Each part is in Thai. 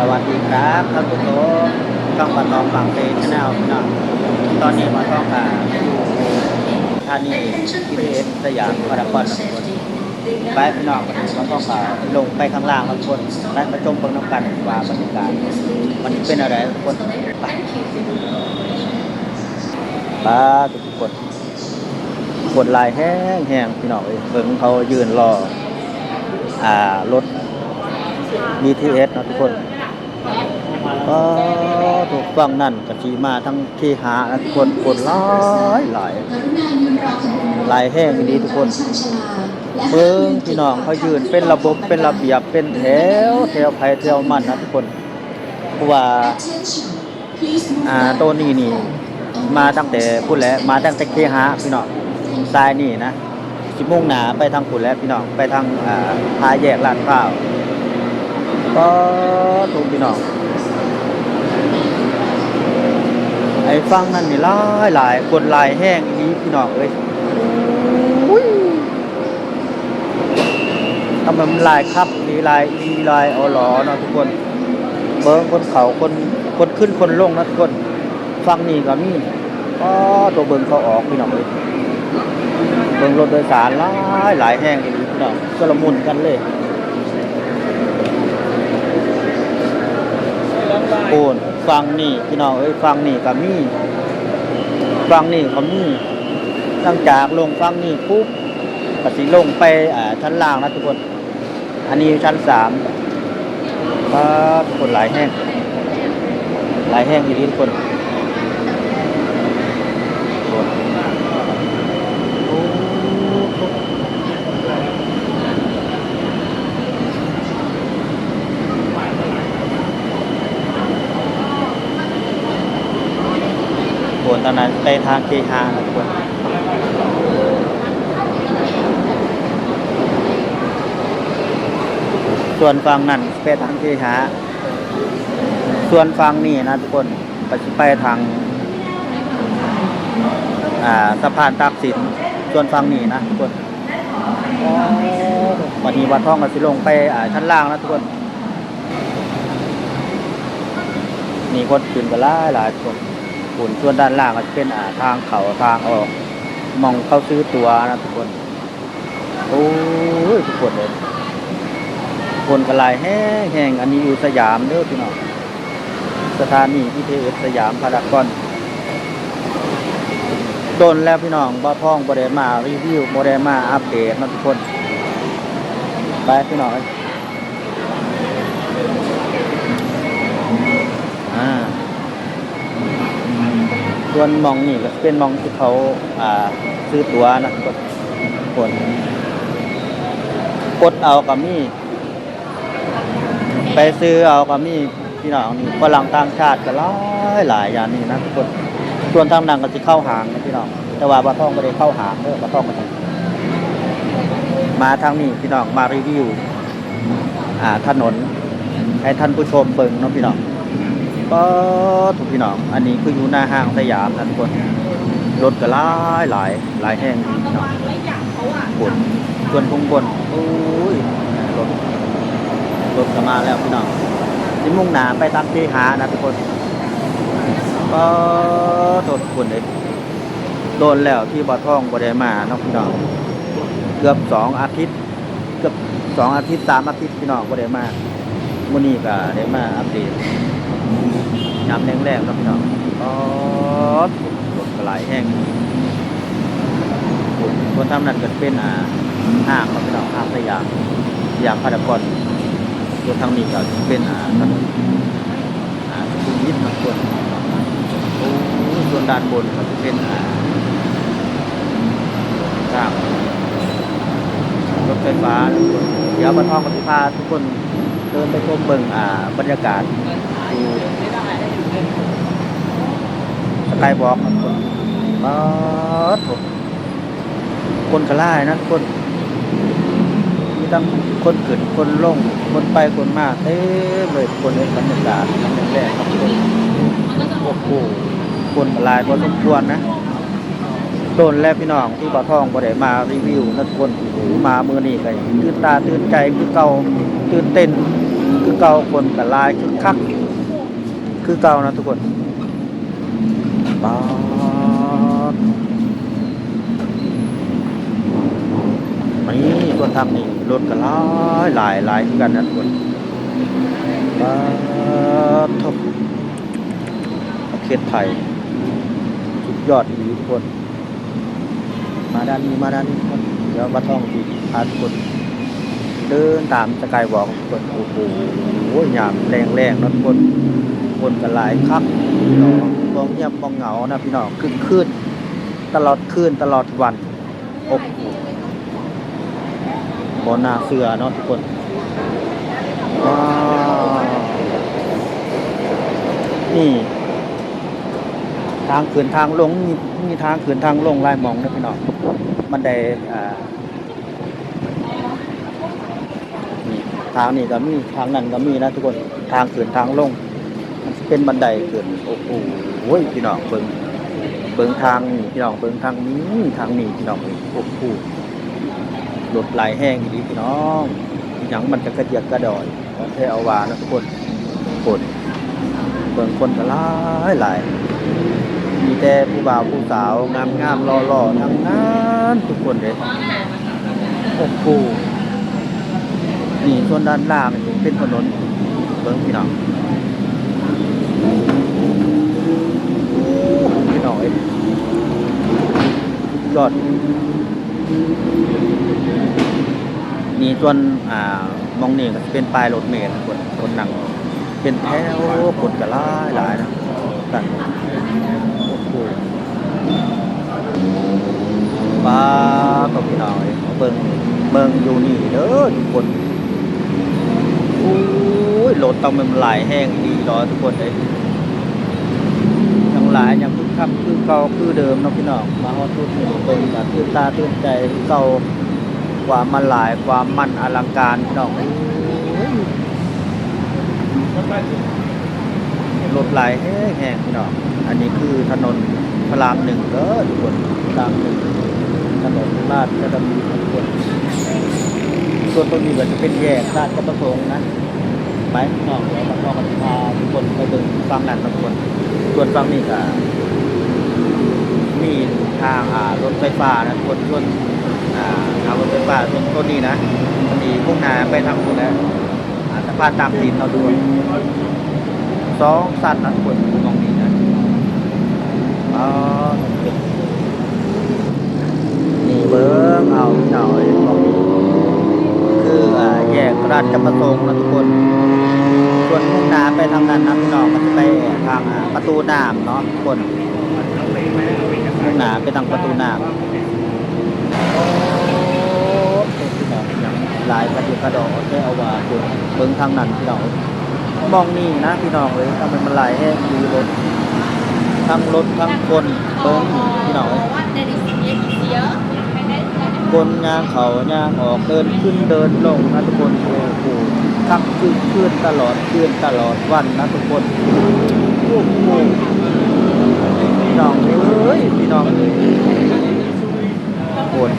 สวัสดีครับท่านผู้ชมช่องปะตองฝั่งเตชแนลพี่น้องตอนนี้มาต้องค่ะอยู่ท่านีพีเอสสยามพารากอนทุกคนไปพี่น้องมาต้องค่ะลงไปข้างล่างทุกคนไปประจมเบิ่งน้ำกันว่าบรรยากาศมันเป็นอะไรทุกคนไปไปทุกคนกดลายแห้งแห้งพี่น้องเอ้ยเบิ่งเขายืนรออ่ารถ BTS เนาะทุกคน ก็ถูกฟังนั่นกะชีมาทั้งเคหานะทุกคนคนหลายหลายหลายแห้งดีทุกคนเพิ่งพี่น้องเขายืนเป็นระบบเป็นระเบียบเป็นแถวแถวไผแถวมันนะทุกคนเพราะว่าอ่าตัวนี้นี่ มาตั้งแต่พูดแล้วมาตั้งแต่เคหาพี่น้องทรายนี่นะสิมุ่งหนาไปทางพูดแล้วพี่น้องไปทางอ่าพาแยกลาดพร้าวก็ถูกพี่น้อง ไอ้ฟังนั่นนี่หลายหลายคนลายแห้งอีนี้พี่น้องเอ้ยอุ้ยทำไมมันลายครับมีลายอีลายเอหลอเนาะทุกคน เบิ้งคนเขาคนคนขึ้นคนลงนะทุกคน ฟังนี่ก็มีก็ตัวเบิ้งเขาออกพี่น้องเลยเบิ้งรถโดยสารหลายหลายแห้งอีนี้พี่น้องสละมุนกันเลย โอนฟังนี่พี่น้องเอ้ยฟังนี่กับมี่ฟังนี่กับมีหลังจากลงฟังนี่ปุ๊บก็สิลงไปอ่าชั้นล่างนะทุกคน อันนี้ชั้นสามครับคนหลายแห้งหลายแห้งอีกทีทุกคนโอนโอ้โห โอนตอนนั้นไปทางเคฮานะทุกคนส่วนฝั่งนั้นไปทางที่หา ส่วนฝั่งนี้นะทุกคนไปไปทางอ่าสะพานตากสิน ส่วนฝั่งนี้นะทุกคนวันนี้วัดท่องกับสิลงไปอ่าชั้นล่างนะทุกคนนี่คนขึ้นกันหลายหลายคน ขุนส่วนด้านล่างก็จะเป็นอ่าทางเขาทางออกมองเข้าซื้อตัวนะทุกคนโอ้ยทุกคนเลยคนกระลายแห้งแห้งอันนี้อยู่สยามเด้อพี่น้องสถานีพิเทศสยามพารากอนโดนแล้วพี่น้องบ่ท่องบ่ได้มารีวิวบ่ได้มาอัปเดตนะทุกคนไปพี่น้องอ่า ส่วนมองนี่ก็เป็นมองที่เขาอ่าซื้อตั๋วนะทุกคนกดเอากับมีไปซื้อเอาก็มีพี่น้องนี่ฝรั่งต่างชาติก็หลายหลายอย่างนี่นะทุกคนส่วนทางดังก็สิเข้าหางนะพี่น้อง แต่ว่าบ่าท่องบ่ได้เข้าหางเด้อบ่าท่องมามาทางนี้พี่น้องมารีวิวอ่าถนนให้ท่านผู้ชมเบิ่งเนาะพี่น้อง ก็ถูกพี่น้อง อันนี้คืออยู่หน้าห้างสยามนะทุกคน รถก็หลายหลายหลายแห่งพี่น้องบนส่วนข้างบนโอ้ยรถรถก็มาแล้วพี่น้องที่มุ่งหนาไปตามที่หานะทุกคน ก็โดนคนเลยโดนแล้วที่บ่อท่องบ่ได้มาเนาะพี่น้องเกือบสองอาทิตย์ เกือบสองอาทิตย์สามอาทิตย์พี่น้องบ่ได้มามื้อนี้ก็ได้มาอัปเดต ยามแรงๆเนาะพี่น้องก็รถก็หลายแห้งคนทำนั่นก็เป็นอ่าห้างเนาะพี่น้องห้างสยามสยามพารากอนตัวทางนี้ก็เป็นอ่าถนนอ่าสุขุมวิททางบนโอ้ส่วนด้านบนก็จะเป็นอ่าทางรถไฟฟ้าทุกคนเดี๋ยวมาท่องกับพี่พาทุกคนเดินไปชมเบิ่งอ่าบรรยากาศดู สกายบล็อกครับคนป๊าดโถ่คนกระล่ายนะคนมีทั้งคนขึ้นคนลงคนไปคนมาเต็มเลยคนในบรรยากาศครั้งแรกครับคนโอ้โหคนหลายพอสมควรนะโดนแล้วพี่น้องที่บ่อทองบ่ได้มารีวิวนะทุกคนโอ้โหมามือนี้ก็ตื่นตาตื่นใจคือเก่าตื่นเต้นคือเก่าคนกับลายคือคัก คือเก่านะทุกคนปานี่ส่วนทำนี่รถกันหลายหลายหลายคือกันนะทุกคนปาทบประเทศไทยสุดยอดดีทุกคน มาด้านนี้มาด้านนี้ทุกคนเดี๋ยวมาท่องที่พาทุกคนเดินตามสกายวอล์กทุกคนโอ้โหยามแรงแรงๆนะทุกคน คนกันหลายครับพี่น้องมองเงียบมองเหงานะพี่น้องขึ้นขึ้นตลอดคืนตลอดวันโอ้โหบอนาเสือเนาะทุกคนว้าวนี่ทางขึ้นทางลงมีมีทางขึ้นทางลงลายมองนะพี่น้องบันไดอ่าทางนี้ก็มีทางนั้นก็มีนะทุกคนทางขึ้นทางลง เป็นบันไดขึ้นโอ้โหพี่น้องเบิ่งเบิ่งทางนี่พี่น้องเบิ่งทางนี้ทางนี้พี่น้องโอ้โหรถไหลแห้งดีพี่น้องหยังมันจะกระเจียกกระดอยขอเทเอาวานะทุกคนคนเบิ่งคนก็หลายหลายมีแต่ผู้บ่าวผู้สาวงามงามๆหล่อๆทั้งนั้นทุกคนเลยโอ้โหนี่ส่วนด้านล่างเป็นถนนเบิ้งพี่น้องโอ้พี่น้องเอ้ย ยอดนี่ส่วนอ่ามองนี่ก็เป็นปลายรถเมล์คนคนหนัง เป็นแถวคนก็หลายหลายนะกันโอ้โหป้าก็พี่น้อยเบิ่งเบิ่งอยู่นี่เด้อทุกคนโอ้ยรถต้องมันหลายแห้งดีรอทุกคนเลยยังหลายยัง คือคับคือเก่าคือเดิมเนาะพี่น้องมาฮอดทุกนี่เบิ่งก็ตื่นตาตื่นใจเก่าความมันหลายความมันอลังการพี่น้องรถไหลแห้งแห้งพี่น้องอันนี้คือถนนพระรามหนึ่งเด้อทุกคนพระรามหนึ่งถนนลาดกระดำทุกคนส่วนตรงนี้ก็จะเป็นแยกลาดกระประสงค์นะไปข้างแล้วข้างนอกก็จะพาทุกคนไปเดินฟังนั้นทุกคนส่วนฝั่งนี้ก็ มีทางรถไฟฟ้านะทุกคนส่วนทางรถไฟฟ้าส่วนต้นนี้นะมันมีพุ่งหนาไปทางคนแล้วอ่าสะพานตามดินเราดูสองสั้นนะทุกคนตรงนี้นะอนี่เบิ้งเอาหน่อยคือแยกราชประสงค์นะทุกคนส่วนมุ่งหน้าไปทางนั้นนะพี่น้องมันจะไปทางประตูน้ำเนาะทุกคน หน้าไปทางประตูน้ำโอ้พี่น้องยังหลายประดี๋ยวกระดอกแค่เอาว่าเบิ้งทางนั้นพี่น้องมองนี่นะพี่น้องเลยทำไมมันไหลแห้งดีรถทั้งรถทั้งคนเบิ้งพี่น้องคนยางเขายางออกเดินขึ้นเดินลงนะทุกคนโอ้โหทักขึ้นขึ้นตลอดขึ้นตลอดวันนะทุกคนโอ้โห น้องเอ้ยพี่น้องเอ้ยคน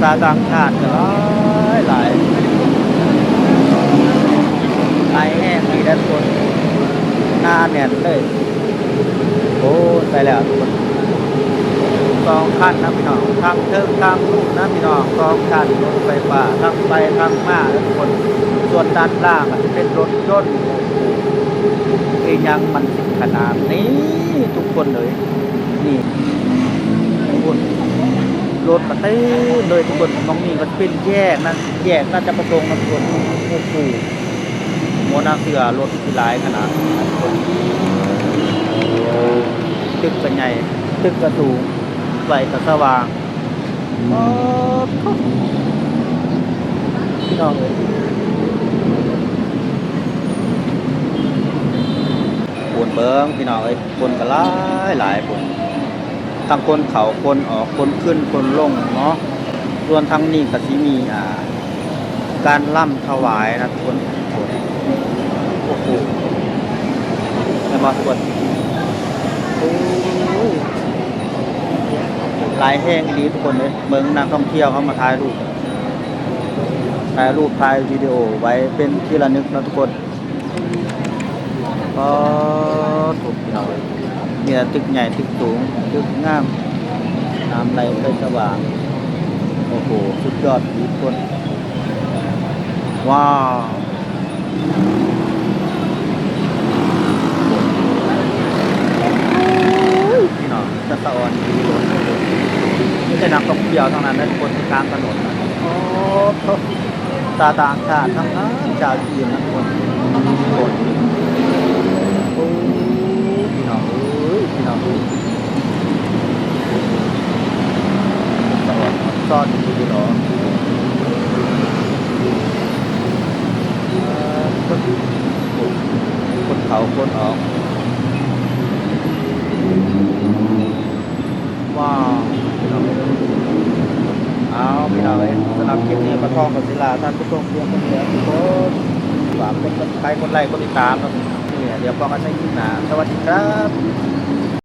ซาต่างชาติก็หลายหลายหลายแห้งดีด้านบนหน้าแน่นเลยโอ้ไปแล้วทุกคนสองคันนะพี่น้องทางเทิงทางลูกนะพี่น้องสองคันรถไฟฟ้าทางไปทางมาทุกคนส่วนด้านล่างเป็นรถยนต์ เอ้ยยังมันสิขนาดนี้ทุกคนเลย นี่ทุกคนรถมาเต้เลยทุกคนมองนี่ก็เป็นแยกนะแยกน่าจะประสงนะทุกคนโอ้โหโมนาเสือรถที่หลายขนาดทุกคนตึกก็ใหญ่ตึกก็สูงไฟก็สว่างโอ้โหพี่น้องเลย ปวนเบิ้งพี่น้องเอ้ยคนก็หลายหลายคนทั้งคนเขาคนออกคนขึ้นคนลงเนาะส่วนทั้งนี้ก็สิมีอ่า การล่ำถวายนะทุกคนโอ้โหมาทุกคนโอ้ยหลายแห้งดีทุกคนเลยเมืองนักท่องเที่ยวเขามาถ่ายรูปถ่ายรูปถ่ายวิดีโอไว้เป็นที่ระลึกนะทุกคน ก็ถูกพี่น้องเลยมีแต่ตึกใหญ่ตึกสูงตึกงามน้ำไหลไปสว่าง โอ้โห สุดยอดทุกคน ว้าวพี่น้องจะสะออนดีเลยไม่ใช่นักท่องเที่ยวเท่านั้นนะทุกคนที่กลางถนนโอ้ตาต่างชาติทั้งนั้นชาวจีนนะทุกคนทุกคนโอ้พี่น้องเอ้ย พี่น้องเอ้ยสะออนซ่อนอยู่ดีหรอคนคนเขาคนออก ว้าวพี่น้องเอาพี่น้องเลยสำหรับคลิปนี้มาทองกับศิลาท่านผู้ชมเพียงคนเดียวทุกคนฝากกดติดตามกดไลค์กดติดตามนะเนี่ยเดี๋ยวพอกันใช้คลิปหน้าสวัสดีครับ